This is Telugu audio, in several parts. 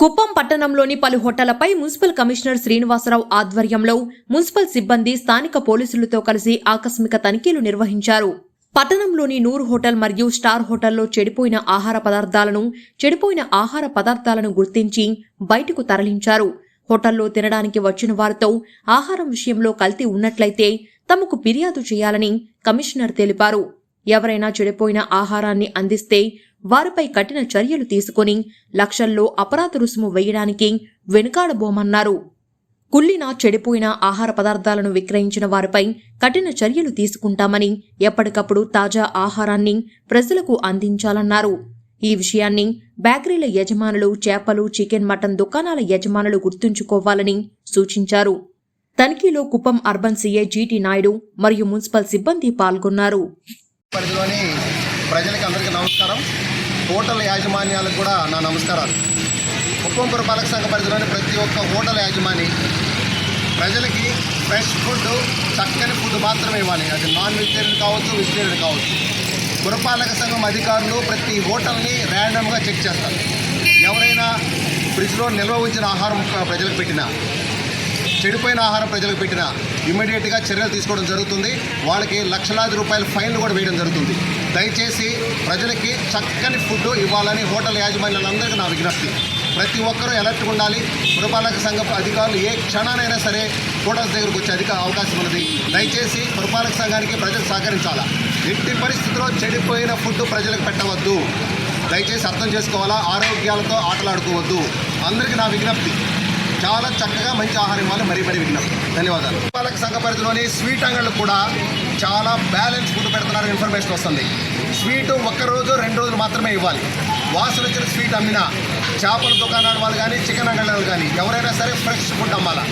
కుప్పం పట్టణంలోని పలు హోటళ్ళపై మున్సిపల్ కమిషనర్ శ్రీనివాసరావు ఆధ్వర్యంలో మున్సిపల్ సిబ్బంది స్థానిక పోలీసులతో కలిసి ఆకస్మిక తనిఖీలు నిర్వహించారు. పట్టణంలోని నూరు హోటల్ మరియు స్టార్ హోటల్లో చెడిపోయిన ఆహార పదార్థాలను చెడిపోయిన ఆహార పదార్థాలను గుర్తించి బయటకు తరలించారు. హోటల్లో తినడానికి వచ్చిన వారితో ఆహారం విషయంలో కల్తీ ఉన్నట్లయితే తమకు ఫిర్యాదు చేయాలని కమిషనర్ తెలిపారు. ఎవరైనా చెడిపోయిన ఆహారాన్ని అందిస్తే వారిపై కఠిన చర్యలు తీసుకుని లక్షల్లో అపరాధ రుసుము వేయడానికి వెనుకాడబోమన్నారు. కుళ్ళిన చెడిపోయిన ఆహార పదార్థాలను విక్రయించిన వారిపై కఠిన చర్యలు తీసుకుంటామని ఎప్పటికప్పుడు తాజా ఆహారాన్ని ప్రజలకు అందించాలన్నారు. ఈ విషయాన్ని బేకరీల యజమానులు చేపలు చికెన్ మటన్ దుకాణాల యజమానులు గుర్తుంచుకోవాలని సూచించారు. తనిఖీలో Kuppam urban CA GT Naidu మరియు మున్సిపల్ సిబ్బంది పాల్గొన్నారు. పరిధిలోని ప్రజలకి అందరికీ నమస్కారం. హోటల్ యాజమాన్యాలకు కూడా నా నమస్కారాలు. కుప్పం పురపాలక సంఘ పరిధిలోని ప్రతి ఒక్క హోటల్ యాజమాని ప్రజలకి ఫ్రెష్ ఫుడ్ చక్కని ఫుడ్ మాత్రమే ఇవ్వాలి. అది నాన్ వెజిటేరియన్ కావచ్చు వెజిటేరియన్ కావచ్చు. పురపాలక సంఘం అధికారులు ప్రతి హోటల్ని ర్యాండమ్గా చెక్ చేస్తారు. ఎవరైనా ఫ్రిడ్జ్లో నిల్వ ఉంచిన ఆహారం ప్రజలకు పెట్టినా చెడిపోయిన ఆహారం ప్రజలకు పెట్టిన ఇమ్మీడియట్గా చర్యలు తీసుకోవడం జరుగుతుంది. వాళ్ళకి లక్షలాది రూపాయల ఫైన్లు కూడా వేయడం జరుగుతుంది. దయచేసి ప్రజలకి చక్కని ఫుడ్ ఇవ్వాలని హోటల్ యాజమాన్యాలందరికీ నా విజ్ఞప్తి. ప్రతి ఒక్కరూ అలర్ట్గా ఉండాలి. పురపాలక సంఘ అధికారులు ఏ క్షణానైనా సరే హోటల్స్ దగ్గరకు వచ్చే అధిక అవకాశం ఉన్నది. దయచేసి పురపాలక సంఘానికి ప్రజలు సహకరించాలా? ఎట్టి పరిస్థితుల్లో చెడిపోయిన ఫుడ్ ప్రజలకు పెట్టవద్దు. దయచేసి అర్థం చేసుకోవాలా? ఆరోగ్యాలతో ఆటలాడుకోవద్దు. అందరికీ నా విజ్ఞప్తి. చాలా చక్కగా మంచి ఆహారం ఇవ్వాలి మరీ మరీ విజ్ఞప్తి ధన్యవాదాలు. పాలక సంఘ పరిధిలోని స్వీట్ అంగళ్ళు కూడా చాలా బ్యాలెన్స్ ఫుడ్ పెడుతున్నారు ఇన్ఫర్మేషన్ వస్తుంది. స్వీటు ఒక్కరోజు రెండు రోజులు మాత్రమే ఇవ్వాలి. వాసన వచ్చిన స్వీట్ అమ్మినా చేపల దుకాణాల వాళ్ళు కానీ చికెన్ అంగళ్ళ కానీ ఎవరైనా సరే ఫ్రెష్ ఫుడ్ అమ్మాలా?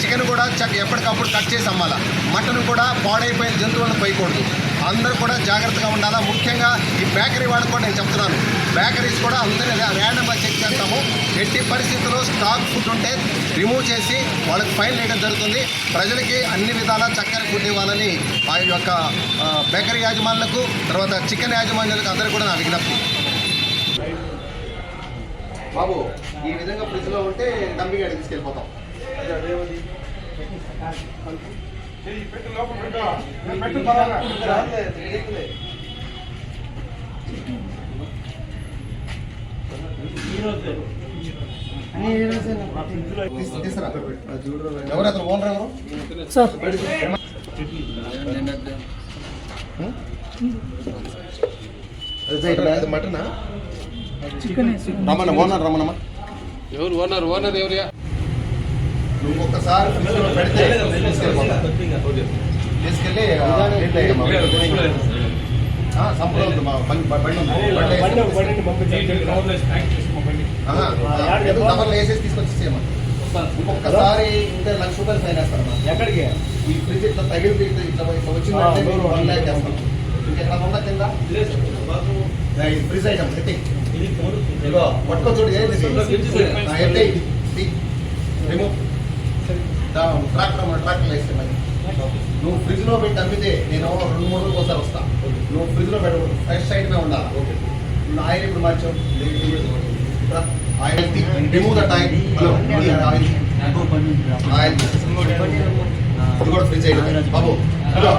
చికెన్ కూడా చక్క ఎప్పటికప్పుడు కట్ చేసి అమ్మాలా? మటన్ కూడా పాడైపోయిన జంతువులను పోయకూడదు అందరూ కూడా జాగ్రత్తగా ఉండాలా? ముఖ్యంగా ఈ బేకరీ వాళ్ళకి కూడా నేను చెప్తున్నాను. బేకరీస్ కూడా అందరినీ ర్యాండమ్గా చెక్ చేస్తాము. ఎట్టి పరిస్థితుల్లో స్టాక్ ఫుడ్ ఉంటే రిమూవ్ చేసి వాళ్ళకి ఫైన్ వేయడం జరుగుతుంది. ప్రజలకి అన్ని విధాలా చక్కని ఫుడ్ ఇవ్వాలని ఆ యొక్క బేకరీ యాజమాన్యులకు తర్వాత చికెన్ యాజమాన్యులకు అందరికీ కూడా నా విజ్ఞప్తి. బాబు ఈ విధంగా ఫ్రిడ్జ్లో ఉంటే డంపింగ్ అడిగి ఎవరు అతను ఓనర్? ఎవరు మటనా రమణ ఓనర్ రమణమ్మ ఎవరు ఓనర్ ఓనర్ ఎవరియా నువ్వు ఒక్కసారి ఫ్రిడ్జ్లో పెడితే. తీసుకెళ్ళి మా బండి బండి ఉంది. వేసేసి. ఒక్కసారి ఉంటే లక్ష రూపాయలు ఫైన్ వేస్తారమ్మా ఎక్కడికి? ఈ ఫ్రిడ్జ్ ఇట్లా తగిలింది ఇట్లా వచ్చిందంటే వన్ ల్యాక్ వేస్తాం ఇంకెట్లా ఉందా కింద? ఫ్రిడ్జ్ ఐటమ్ ఇగో పట్టుకో ఎత్తి ఇది. రిమూవ్. దాని ట్రాక్టర్ మన ట్రాక్టర్ వేస్తే మరి. నువ్వు ఫ్రిడ్జ్లో పెట్టి అమ్మితే నేను రెండు మూడు రోజులు ఒకసారి వస్తా. నువ్వు ఫ్రిడ్జ్లో పెట్టకూడదు ఫ్రెష్ ఐటమే ఉండాలి. ఓకే నువ్వు ఆయిల్ ఇప్పుడు మార్చావు? Oil remove that oil. Hello oil. Oil ఇది కూడా ఫ్రిడ్జ్ ఐటమ్ బాబు హలో.